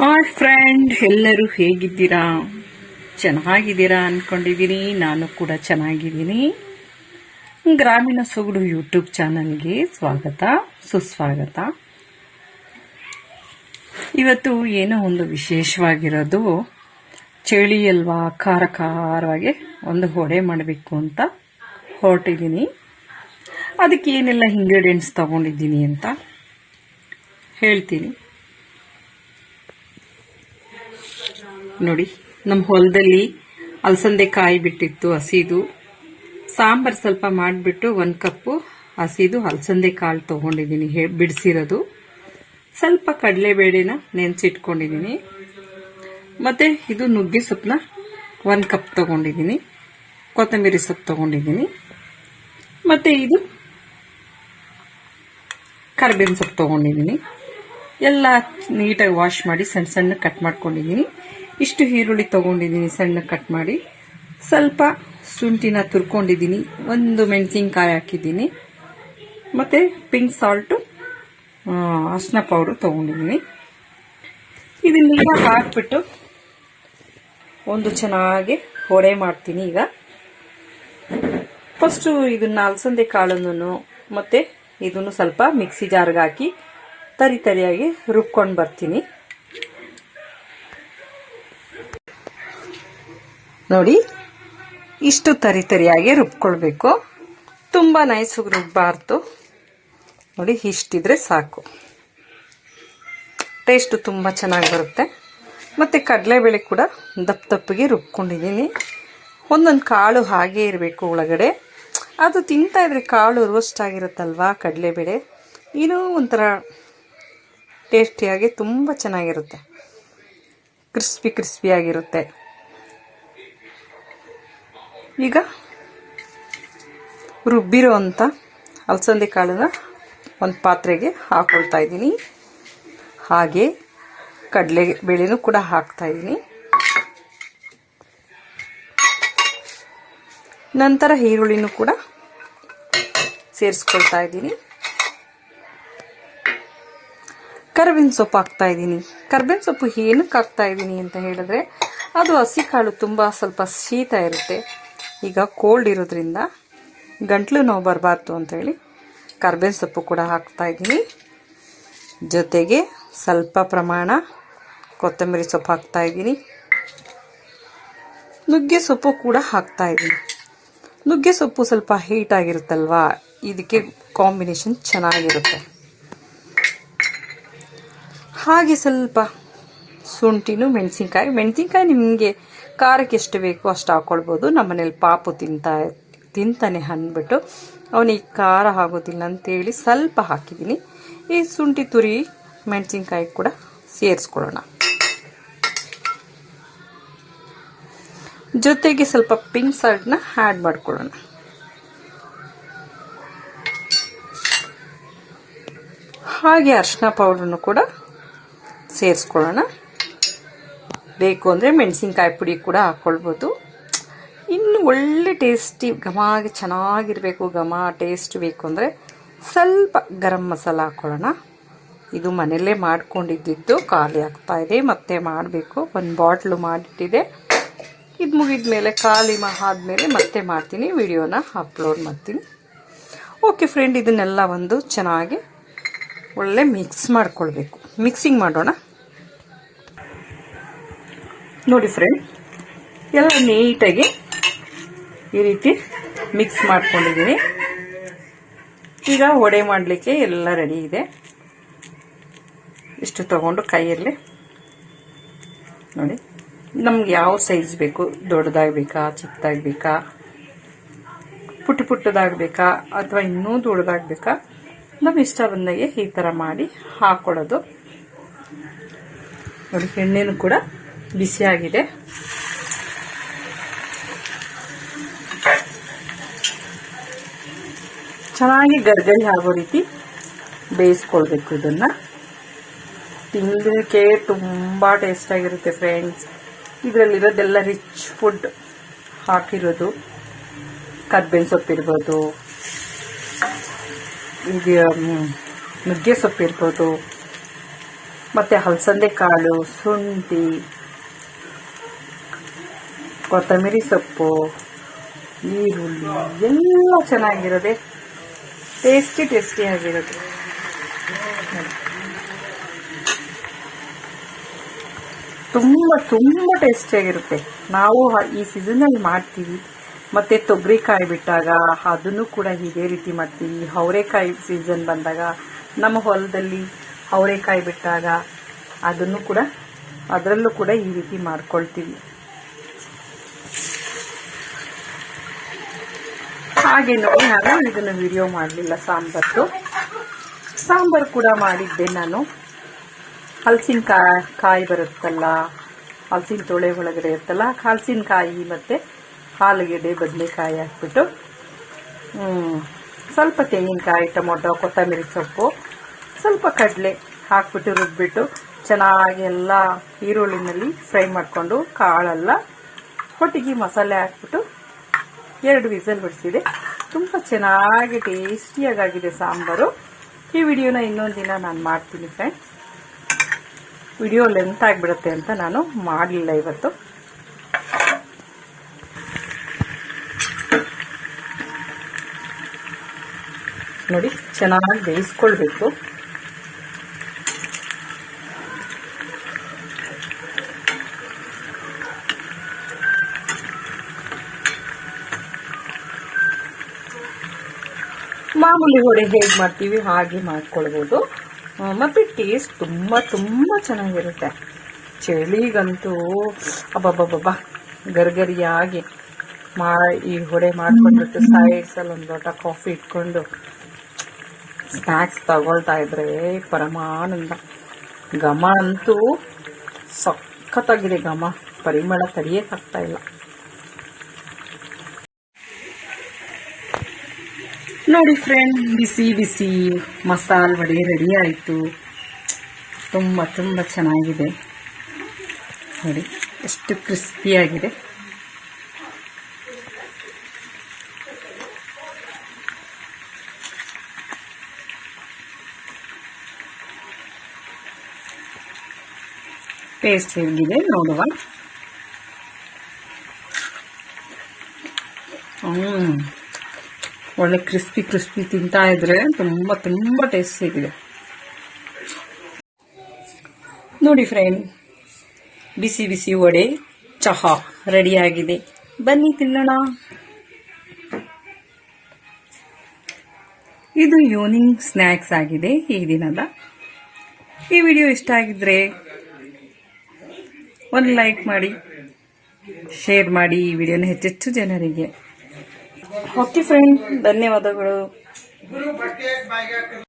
Hi friend ಎಲ್ಲರೂ ಹೇಗಿದ್ದೀರಾ? ಚೆನ್ನಾಗಿದ್ದೀರಾ ಅಂದ್ಕೊಂಡಿದ್ದೀನಿ ನಾನು ಕೂಡ ಚೆನ್ನಾಗಿದ್ದೀನಿ. ಗ್ರಾಮೀಣ ಸೊಗಡು ಯೂಟ್ಯೂಬ್ ಚಾನಲ್ಗೆ ಸ್ವಾಗತ, ಸುಸ್ವಾಗತ. ಇವತ್ತು ಏನೋ ಒಂದು ವಿಶೇಷವಾಗಿರೋದು, ಚಳಿ ಅಲ್ವಾ ಖಾರ ಖಾರವಾಗಿ ಒಂದು ಹೊಡೆ ಮಾಡಬೇಕು ಅಂತ ಹೊರಟಿದ್ದೀನಿ. ಅದಕ್ಕೆ ಏನೆಲ್ಲ ಇಂಗ್ರೀಡಿಯೆಂಟ್ಸ್ ತಗೊಂಡಿದ್ದೀನಿ ಅಂತ ಹೇಳ್ತೀನಿ. ನೋಡಿ ನಮ್ಮ ಹೊಲದಲ್ಲಿ ಅಲಸಂದೆ ಕಾಯಿ ಬಿಟ್ಟಿತ್ತು, ಹಸಿದು. ಸಾಂಬಾರು ಸ್ವಲ್ಪ ಮಾಡಿಬಿಟ್ಟು ಒಂದು ಕಪ್ಪು ಹಸಿದು ಅಲಸಂದೆ ಕಾಳು ತೊಗೊಂಡಿದ್ದೀನಿ ಹೇ, ಬಿಡಿಸಿರೋದು. ಸ್ವಲ್ಪ ಕಡಲೆಬೇಳೆನ ನೆನೆಸಿಟ್ಕೊಂಡಿದ್ದೀನಿ ಮತ್ತು ಇದು ನುಗ್ಗೆ ಸೊಪ್ಪನ್ನ ಒಂದು ಕಪ್ ತೊಗೊಂಡಿದ್ದೀನಿ ಕೊತ್ತಂಬರಿ ಸೊಪ್ಪು ತೊಗೊಂಡಿದ್ದೀನಿ ಮತ್ತು ಇದು ಕರ್ಬೇವಿನ ಸೊಪ್ಪು ತೊಗೊಂಡಿದ್ದೀನಿ ಎಲ್ಲ ನೀಟಾಗಿ ವಾಶ್ ಮಾಡಿ ಸಣ್ಣ ಸಣ್ಣ ಕಟ್ ಮಾಡ್ಕೊಂಡಿದ್ದೀನಿ ಇಷ್ಟು ಈರುಳ್ಳಿ ತೊಗೊಂಡಿದ್ದೀನಿ, ಸಣ್ಣ ಕಟ್ ಮಾಡಿ. ಸ್ವಲ್ಪ ಶುಂಠಿನ ತುರ್ಕೊಂಡಿದ್ದೀನಿ, ಒಂದು ಮೆಣಸಿನ್ಕಾಯಿ ಹಾಕಿದ್ದೀನಿ. ಮತ್ತು ಪಿಂಕ್ ಸಾಲ್ಟು ಅರ್ಶಿನ ಪೌಡ್ರು ತೊಗೊಂಡಿದ್ದೀನಿ. ಇದನ್ನೆಲ್ಲ ಹಾಕ್ಬಿಟ್ಟು ಒಂದು ಚೆನ್ನಾಗಿ ಹೊಡೆ ಮಾಡ್ತೀನಿ ಈಗ. ಫಸ್ಟು ಇದನ್ನ ಅಲಸಂದೆ ಕಾಳನ್ನು ಮತ್ತು ಇದನ್ನು ಸ್ವಲ್ಪ ಮಿಕ್ಸಿ ಜಾರ್ಗೆ ಹಾಕಿ, ತರಿ ತರಿಯಾಗಿ ರುಬ್ಕೊಂಡು ಬರ್ತೀನಿ. ನೋಡಿ, ಇಷ್ಟು ತರಿ ತರಿಯಾಗಿ ರುಬ್ಕೊಳ್ಬೇಕು. ತುಂಬ ನೈಸಿಗೆ ರುಬ್ಬಾರ್ದು. ನೋಡಿ, ಇಷ್ಟಿದ್ರೆ ಸಾಕು. ಟೇಸ್ಟು ತುಂಬ ಚೆನ್ನಾಗಿ ಬರುತ್ತೆ. ಮತ್ತು ಕಡಲೆಬೇಳೆ ಕೂಡ ದಪ್ಪ ದಪ್ಪಗೆ ರುಬ್ಕೊಂಡಿದ್ದೀನಿ. ಒಂದೊಂದು ಕಾಳು ಹಾಗೇ ಇರಬೇಕು ಒಳಗಡೆ. ಅದು ತಿಂತಾ ಇದ್ರೆ ಕಾಳು ರೋಸ್ಟ್ ಆಗಿರುತ್ತಲ್ವಾ ಕಡಲೆಬೇಳೆ? ಇನ್ನೂ ಒಂಥರ ಟೇಸ್ಟಿಯಾಗಿ ತುಂಬ ಚೆನ್ನಾಗಿರುತ್ತೆ. ಕ್ರಿಸ್ಪಿ ಕ್ರಿಸ್ಪಿಯಾಗಿರುತ್ತೆ ಈಗ ರುಬ್ಬಿರೋ ಅಂಥ ಅಲಸಂದೆ ಕಾಳನ್ನ ಒಂದು ಪಾತ್ರೆಗೆ ಹಾಕೊಳ್ತಾ ಇದ್ದೀನಿ. ಹಾಗೆ ಕಡಲೆ ಬೇಳೆನೂ ಕೂಡ ಹಾಕ್ತಾ ಇದ್ದೀನಿ. ನಂತರ ಈರುಳ್ಳಿನೂ ಕೂಡ ಸೇರಿಸ್ಕೊಳ್ತಾ ಇದ್ದೀನಿ. ಕರ್ಬೇವಿನ ಸೊಪ್ಪು ಹಾಕ್ತಾ ಇದ್ದೀನಿ. ಕರ್ಬೇವಿನ ಸೊಪ್ಪು ಏನಕ್ಕೆ ಹಾಕ್ತಾ ಇದ್ದೀನಿ ಅಂತ ಹೇಳಿದ್ರೆ ಅದು ಹಸಿ ಕಾಳು ತುಂಬ ಸ್ವಲ್ಪ ಶೀತ ಇರುತ್ತೆ. ಈಗ ಕೋಲ್ಡ್ ಇರೋದ್ರಿಂದ ಗಂಟ್ಲು ನೋವು ಬರಬಾರ್ದು ಅಂಥೇಳಿ ಕರ್ಬೇವಿನ ಸೊಪ್ಪು ಕೂಡ ಹಾಕ್ತಾ ಇದ್ದೀನಿ. ಜೊತೆಗೆ ಸ್ವಲ್ಪ ಪ್ರಮಾಣ ಕೊತ್ತಂಬರಿ ಸೊಪ್ಪು ಹಾಕ್ತಾ ಇದ್ದೀನಿ. ನುಗ್ಗೆ ಸೊಪ್ಪು ಕೂಡ ಹಾಕ್ತಾ ಇದ್ದೀನಿ. ನುಗ್ಗೆ ಸೊಪ್ಪು ಸ್ವಲ್ಪ ಹೀಟ್ ಆಗಿರುತ್ತಲ್ವಾ? ಇದಕ್ಕೆ ಕಾಂಬಿನೇಷನ್ ಚೆನ್ನಾಗಿರುತ್ತೆ. ಹಾಗೆ ಸ್ವಲ್ಪ ಶುಂಠಿನೂ ಮೆಣಸಿನ್ಕಾಯಿ ಮೆಣಸಿನ್ಕಾಯಿ ನಿಮಗೆ ಖಾರಕ್ಕೆ ಎಷ್ಟು ಬೇಕೋ ಅಷ್ಟು ಹಾಕ್ಕೊಳ್ಬೋದು ನಮ್ಮನೇಲಿ ಪಾಪು ತಿಂತಾ, ತಿಂತಾನೆ ಅಂದ್ಬಿಟ್ಟು ಅವನಿಗೆ ಖಾರ ಆಗೋದಿಲ್ಲ ಅಂತೇಳಿ ಸ್ವಲ್ಪ ಹಾಕಿದ್ದೀನಿ. ಈ ಶುಂಠಿ, ತುರಿ, ಮೆಣಸಿನ್ಕಾಯಿ ಕೂಡ ಸೇರಿಸ್ಕೊಳ್ಳೋಣ. ಜೊತೆಗೆ ಸ್ವಲ್ಪ ಪಿಂಕ್ ಸಾಲ್ಟ್ನ ಆ್ಯಡ್ ಮಾಡ್ಕೊಳ್ಳೋಣ. ಹಾಗೆ ಅರ್ಶಿನ ಪೌಡ್ರನ್ನು ಕೂಡ ಸೇರಿಸ್ಕೊಳ್ಳೋಣ. ಬೇಕು ಅಂದರೆ ಮೆಣಸಿನ್ಕಾಯಿ ಪುಡಿ ಕೂಡ ಹಾಕ್ಕೊಳ್ಬೋದು ಇನ್ನು ಒಳ್ಳೆ ಟೇಸ್ಟಿ ಘಮ ಚೆನ್ನಾಗಿರಬೇಕು, ಘಮ ಟೇಸ್ಟ್ ಬೇಕು ಅಂದರೆ ಸ್ವಲ್ಪ ಗರಂ ಮಸಾಲ ಹಾಕ್ಕೊಳ್ಳೋಣ ಇದು ಮನೆಯಲ್ಲೇ ಮಾಡ್ಕೊಂಡಿದ್ದಿದ್ದು ಖಾಲಿ ಆಗ್ತಾ ಇದೆ, ಮತ್ತೆ ಮಾಡಬೇಕು. ಒಂದು ಬಾಟ್ಲು ಮಾಡಿಟ್ಟಿದೆ. ಇದು ಮುಗಿದ ಮೇಲೆ ಖಾಲಿ ಆದಮೇಲೆ ಮತ್ತೆ ಮಾಡ್ತೀನಿ, ವಿಡಿಯೋನ ಅಪ್ಲೋಡ್ ಮಾಡ್ತೀನಿ. ಓಕೆ ಫ್ರೆಂಡ್ ಇದನ್ನೆಲ್ಲ ಒಂದು ಚೆನ್ನಾಗಿ ಒಳ್ಳೆ ಮಿಕ್ಸ್ ಮಾಡ್ಕೊಳ್ಬೇಕು. ಮಿಕ್ಸಿಂಗ್ ಮಾಡೋಣ? ನೋಡಿ ಫ್ರೆಂಡ್ ಎಲ್ಲ ನೀಟಾಗಿ ಈ ರೀತಿ ಮಿಕ್ಸ್ ಮಾಡ್ಕೊಂಡಿದ್ದೀನಿ ಈಗ ವಡೆ ಮಾಡಲಿಕ್ಕೆ ಎಲ್ಲ ರೆಡಿ ಇದೆ. ಇಷ್ಟು ತಗೊಂಡು ಕೈಯಲ್ಲಿ ನೋಡಿ, ನಮ್ಗೆ ಯಾವ ಸೈಜ್ ಬೇಕು, ದೊಡ್ಡದಾಗಬೇಕಾ, ಚಿಕ್ಕದಾಗಬೇಕಾ, ಪುಟ್ಟ ಪುಟ್ಟದಾಗಬೇಕಾ, ಅಥವಾ ಇನ್ನೂ ದೊಡ್ಡದಾಗಬೇಕಾ ನಮ್ಮ ಇಷ್ಟ ಬಂದಾಗೆ ಈ ಥರ ಮಾಡಿ ಹಾಕೊಳ್ಳೋದು. ನೋಡಿ, ಎಣ್ಣೆನೂ ಕೂಡ ಬಿಸಿಯಾಗಿದೆ. ಚೆನ್ನಾಗಿ ಗರ್ಗರಿ ಆಗೋ ರೀತಿ ಬೇಯಿಸ್ಕೊಳ್ಬೇಕು ಇದನ್ನು. ತಿನ್ನಲಿಕ್ಕೆ ತುಂಬ ಟೇಸ್ಟಾಗಿರುತ್ತೆ ಫ್ರೆಂಡ್ಸ್ ಇದರಲ್ಲಿರೋದೆಲ್ಲ ರಿಚ್ ಫುಡ್ ಹಾಕಿರೋದು. ಕರ್ಬೇವಿನ ಸೊಪ್ಪಿರ್ಬೋದು ಇದು ನುಗ್ಗೆ ಸೊಪ್ಪಿರ್ಬೋದು ಮತ್ತು ಹಲಸಂದೆ ಕಾಳು, ಶುಂಠಿ. ಕೊತ್ತಂಬರಿ ಸೊಪ್ಪು, ಈರುಳ್ಳಿ, ಎಲ್ಲ ಚೆನ್ನಾಗಿರೋದೆ ಟೇಸ್ಟಿ ಟೇಸ್ಟಿ ಆಗಿರೋದು ತುಂಬ ತುಂಬ ಟೇಸ್ಟಿಯಾಗಿರುತ್ತೆ ನಾವು ಈ ಸೀಸನಲ್ಲಿ ಮಾಡ್ತೀವಿ. ಮತ್ತು ತೊಗರಿಕಾಯಿ ಬಿಟ್ಟಾಗ ಅದನ್ನು ಕೂಡ ಇದೇ ರೀತಿ ಮಾಡ್ತೀವಿ. ಅವರೆಕಾಯಿ ಸೀಸನ್ ಬಂದಾಗ, ನಮ್ಮ ಹೊಲದಲ್ಲಿ ಅವರೆಕಾಯಿ ಬಿಟ್ಟಾಗ ಅದನ್ನು ಕೂಡ, ಅದರಲ್ಲೂ ಕೂಡ ಈ ರೀತಿ ಮಾಡ್ಕೊಳ್ತೀವಿ. ಹಾಗೆ ನೋಡಿ ನಾನು ಇದನ್ನು ವಿಡಿಯೋ ಮಾಡಲಿಲ್ಲ ಸಾಂಬಾರು ಸಾಂಬಾರು ಕೂಡ ಮಾಡಿದ್ದೆ ನಾನು. ಹಲಸಿನ ಕಾಯಿ ಬರುತ್ತಲ್ಲ, ಹಲಸಿನ ತೊಳೆ ಒಳಗಡೆ ಇರುತ್ತಲ್ಲ ಹಲಸಿನಕಾಯಿ ಮತ್ತು ಆಲೂಗೆಡ್ಡೆ ಬದನೆಕಾಯಿ ಹಾಕ್ಬಿಟ್ಟು ಸ್ವಲ್ಪ ತೆಂಗಿನಕಾಯಿ, ಟೊಮೊಟೊ, ಕೊತ್ತಂಬರಿ ಸೊಪ್ಪು, ಸ್ವಲ್ಪ ಕಡಲೆ ಹಾಕ್ಬಿಟ್ಟು ರುಬ್ಬಿಟ್ಟು, ಚೆನ್ನಾಗಿ ಎಲ್ಲ ಈರುಳ್ಳಿನಲ್ಲಿ ಫ್ರೈ ಮಾಡಿಕೊಂಡು ಕಾಳೆಲ್ಲ, ಒಟ್ಟಿಗೆ ಮಸಾಲೆ ಹಾಕ್ಬಿಟ್ಟು ಎರಡು ವಿಸಲ್ ಬಿಡಿಸಿದೆ ತುಂಬ ಚೆನ್ನಾಗಿ ಟೇಸ್ಟಿಯಾಗಿದೆ ಸಾಂಬಾರು. ಈ ವಿಡಿಯೋನ ಇನ್ನೊಂದು ದಿನ ನಾನು ಮಾಡ್ತೀನಿ ಫ್ರೆಂಡ್ ವಿಡಿಯೋ ಲೆಂತ್ ಆಗಿಬಿಡುತ್ತೆ ಅಂತ ನಾನು ಮಾಡಲಿಲ್ಲ ಇವತ್ತು. ನೋಡಿ, ಚೆನ್ನಾಗಿ ಬೇಯಿಸ್ಕೊಳ್ಬೇಕು. ಮಾಮೂಲಿ ಹೊಡೆ ಹೇಗೆ ಮಾಡ್ತೀವಿ ಹಾಗೆ ಮಾಡ್ಕೊಳ್ಬೋದು. ಮತ್ತು ಟೇಸ್ಟ್ ತುಂಬ ತುಂಬ ಚೆನ್ನಾಗಿರುತ್ತೆ. ಚಳಿಗಂತೂ ಅಬ್ಬಬ್ಬಬ್ಬ ಗರ್ಗರಿಯಾಗಿ ಮಾ ಈ ಹೊಡೆ ಮಾಡ್ಕೊಂಡ್ಬಿಟ್ಟು ಸೈಡ್ಸಲ್ಲಿ ಒಂದು ಲೋಟ ಕಾಫಿ ಇಟ್ಕೊಂಡು ಸ್ನ್ಯಾಕ್ಸ್ ತಗೊಳ್ತಾ ಇದ್ರೆ ಪರಮಾನಂದ. ಘಮ ಅಂತೂ ಸಖತ್ತಾಗಿದೆ ಘಮ. ಪರಿಮಳ ತಡೆಯೋಕ್ಕಾಗ್ತಾ ಇಲ್ಲ. ನೋಡಿ ಫ್ರೆಂಡ್ ಬಿಸಿ ಬಿಸಿ ಮಸಾಲ ವಡೆ ರೆಡಿ ಆಯಿತು. ತುಂಬ ತುಂಬ ಚೆನ್ನಾಗಿದೆ. ನೋಡಿ, ಎಷ್ಟು ಕ್ರಿಸ್ಪಿಯಾಗಿದೆ ಟೇಸ್ಟ್ ಹೇಗಿದೆ, ನೋಡುವ. ಒಳ್ಳೆ ಕ್ರಿಸ್ಪಿ ಕ್ರಿಸ್ಪಿ ತಿಂತಾ ಇದ್ರೆ ತುಂಬ ತುಂಬ ಟೇಸ್ಟ್ ಸಿಗಿದೆ ನೋಡಿ ಫ್ರೆಂಡ್ ಬಿಸಿ ಬಿಸಿ ವಡೆ, ಚಹಾ ರೆಡಿಯಾಗಿದೆ ಬನ್ನಿ ತಿನ್ನೋಣ. ಇದು ಈವ್ನಿಂಗ್ ಸ್ನ್ಯಾಕ್ಸ್ ಆಗಿದೆ ಈ ದಿನದ. ಈ ವಿಡಿಯೋ ಇಷ್ಟ ಆಗಿದ್ರೆ ಒಂದು ಲೈಕ್ ಮಾಡಿ ಶೇರ್ ಮಾಡಿ ಈ ವಿಡಿಯೋನ ಹೆಚ್ಚೆಚ್ಚು ಜನರಿಗೆ. ಓಕೆ ಫ್ರೆಂಡ್ ಧನ್ಯವಾದಗಳು.